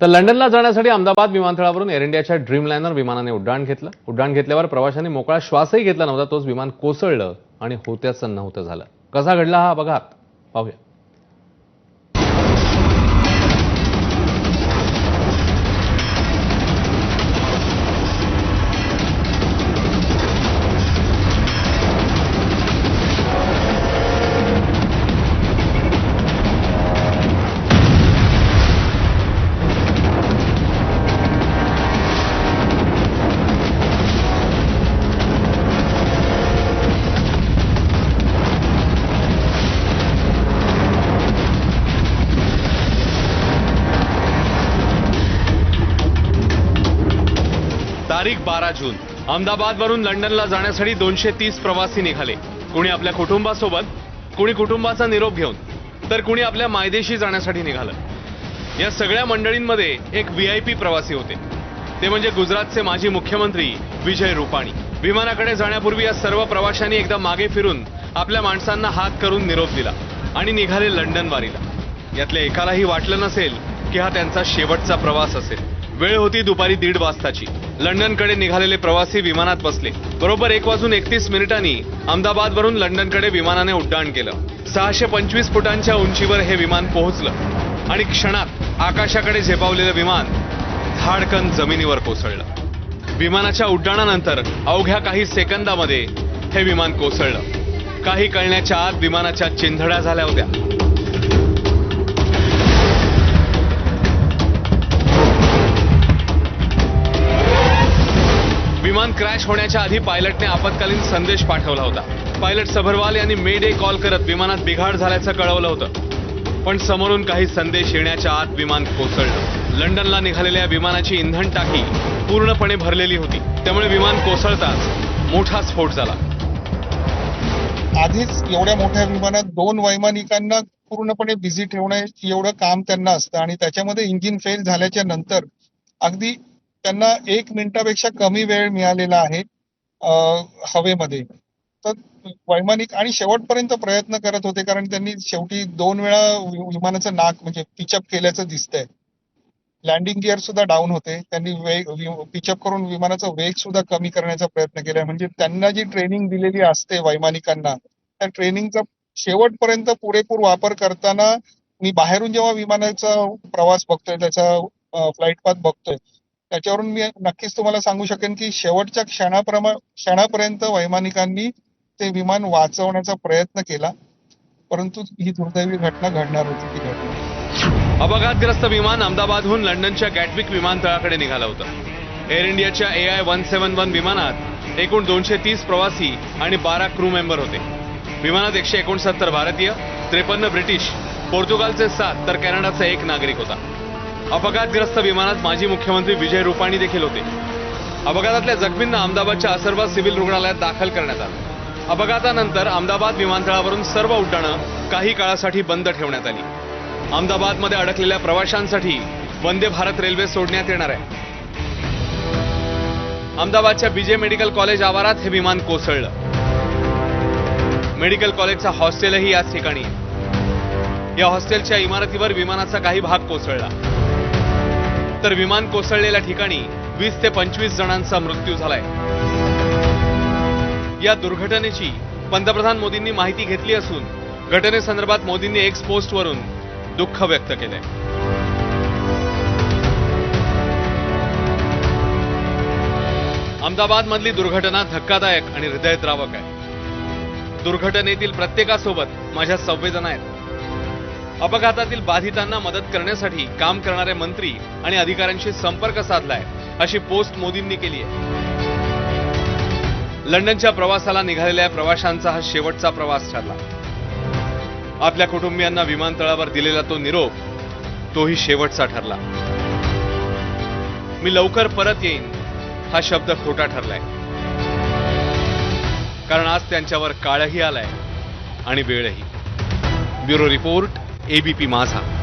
तर लंडनला जाण्यासाठी अहमदाबाद विमानतळावरून एअर इंडियाच्या ड्रीमलायनर विमानाने उड्डाण घेतलं. उड्डाण घेतल्यावर प्रवाशांनी मोकळा श्वासही घेतला नव्हता तोच विमान कोसळलं आणि होत्याचं नव्हतं झालं. कसा घडला हा अपघात? पाहूया. तारीख बारा जून. अहमदाबादवरून लंडनला जाण्यासाठी दोनशे तीस प्रवासी निघाले. कुणी आपल्या कुटुंबासोबत कुणी कुटुंबाचा निरोप घेऊन तर कुणी आपल्या मायदेशी जाण्यासाठी निघालं. या सगळ्या मंडळींमध्ये एक व्ही आय पी प्रवासी होते. ते म्हणजे गुजरातचे माजी मुख्यमंत्री विजय रुपाणी. विमानाकडे जाण्यापूर्वी या सर्व प्रवाशांनी एकदा मागे फिरून आपल्या माणसांना हात करून निरोप दिला आणि निघाले लंडन वारीला. यातल्या एकालाही वाटलं नसेल की हा त्यांचा शेवटचा प्रवास असेल. वेळ होती दुपारी दीड वाजताची. लंडनकडे निघालेले प्रवासी विमानात बसले. बरोबर एक वाजून एकतीस मिनिटांनी अहमदाबादवरून लंडनकडे विमानाने उड्डाण केलं. सहाशे पंचवीस फुटांच्या उंचीवर हे विमान पोहोचलं. आणि क्षणात आकाशाकडे झेपावलेलं विमान धाडकन जमिनीवर कोसळलं. विमानाच्या उड्डाणानंतर अवघ्या काही सेकंदामध्ये हे विमान कोसळलं. काही कळण्याच्या आत विमानाच्या चिंधड्या झाल्या होत्या. विमान क्रॅश होण्याच्या आधी पायलटने आपत्कालीन संदेश पाठवला होता. पायलट सभरवाल यांनी मे डे कॉल करत विमानात बिघाड झाल्याचं कळवलं होतं. पण समोरून काही संदेश येण्याच्या आत विमान कोसळलं. लंडनला निघालेल्या विमानाची इंधन टाकी पूर्णपणे भरलेली होती. त्यामुळे विमान कोसळताच मोठा स्फोट झाला. आधीच एवढ्या मोठ्या विमानात दोन वैमानिकांना पूर्णपणे बिझी ठेवण्याची एवढं काम त्यांना असतं. आणि त्याच्यामध्ये इंजिन फेल झाल्याच्यानंतर अगदी त्यांना एक मिनिटापेक्षा कमी वेळ मिळालेला आहे हवेमध्ये. तर वैमानिक आणि शेवटपर्यंत प्रयत्न करत होते कारण त्यांनी शेवटी दोन वेळा विमानाचं नाक म्हणजे पिचअप केल्याचं दिसतंय. लँडिंग गिअर सुद्धा डाऊन होते. त्यांनी वेग पिचअप करून विमानाचा वेग सुद्धा कमी करण्याचा प्रयत्न केला. म्हणजे त्यांना जी ट्रेनिंग दिलेली असते वैमानिकांना त्या ट्रेनिंगचा शेवटपर्यंत पुरेपूर वापर करताना मी बाहेरून जेव्हा विमानाचा प्रवास बघतोय त्याचा फ्लाईट पाथ बघतोय त्याच्यावरून मी नक्कीच तुम्हाला सांगू शकेन की शेवटच्या क्षणाप्रमा क्षणापर्यंत वैमानिकांनी ते विमान वाचवण्याचा प्रयत्न केला परंतु ही दुर्दैवी घटना घडणार होती ती घटना. अपघातग्रस्त विमान अहमदाबादहून लंडनच्या गॅटविक विमानतळाकडे निघालं होतं. एअर इंडियाच्या A I one seven one विमानात एकूण दोनशे तीस प्रवासी आणि बारा क्रू मेंबर होते. विमानात एकशे एकोणसत्तर भारतीय त्रेपन्न ब्रिटिश पोर्तुगालचे सात तर कॅनडाचा एक नागरिक होता. अपघातग्रस्त विमानात माजी मुख्यमंत्री विजय रुपाणी देखील होते. अपघातातल्या जखमींना अहमदाबादच्या असरबा सिव्हिल रुग्णालयात दाखल करण्यात आलं. अपघातानंतर अहमदाबाद विमानतळावरून सर्व उड्डाणं काही काळासाठी बंद ठेवण्यात आली. अहमदाबादमध्ये अडकलेल्या प्रवाशांसाठी वंदे भारत रेल्वे सोडण्यात येणार आहे. अहमदाबादच्या बीजे मेडिकल कॉलेज आवारात हे विमान कोसळलं. मेडिकल कॉलेजचा हॉस्टेलही याच ठिकाणी या हॉस्टेलच्या इमारतीवर विमानाचा काही भाग कोसळला. तर विमान कोसळलेल्या ठिकाणी वीस ते पंचवीस जणांचा मृत्यू झालाय. या दुर्घटनेची पंतप्रधान मोदींनी माहिती घेतली असून घटनेसंदर्भात मोदींनी एक्स पोस्टवरून दुःख व्यक्त केलंय. अहमदाबाद मधली दुर्घटना धक्कादायक आणि हृदयद्रावक आहे. दुर्घटनेतील प्रत्येकासोबत माझ्या संवेदना आहेत. अपघातातील बाधितांना मदत करण्यासाठी काम करणारे मंत्री आणि अधिकाऱ्यांशी संपर्क साधलाय अशी पोस्ट मोदींनी केली आहे. लंडनच्या प्रवासाला निघालेल्या प्रवाशांचा हा शेवटचा प्रवास ठरला. आपल्या कुटुंबियांना विमानतळावर दिलेला तो निरोप तोही शेवटचा ठरला. मी लवकर परत येईन हा शब्द खोटा ठरलाय. कारण आज त्यांच्यावर काळही आलाय आणि वेळही. ब्युरो रिपोर्ट एबीपी माझा.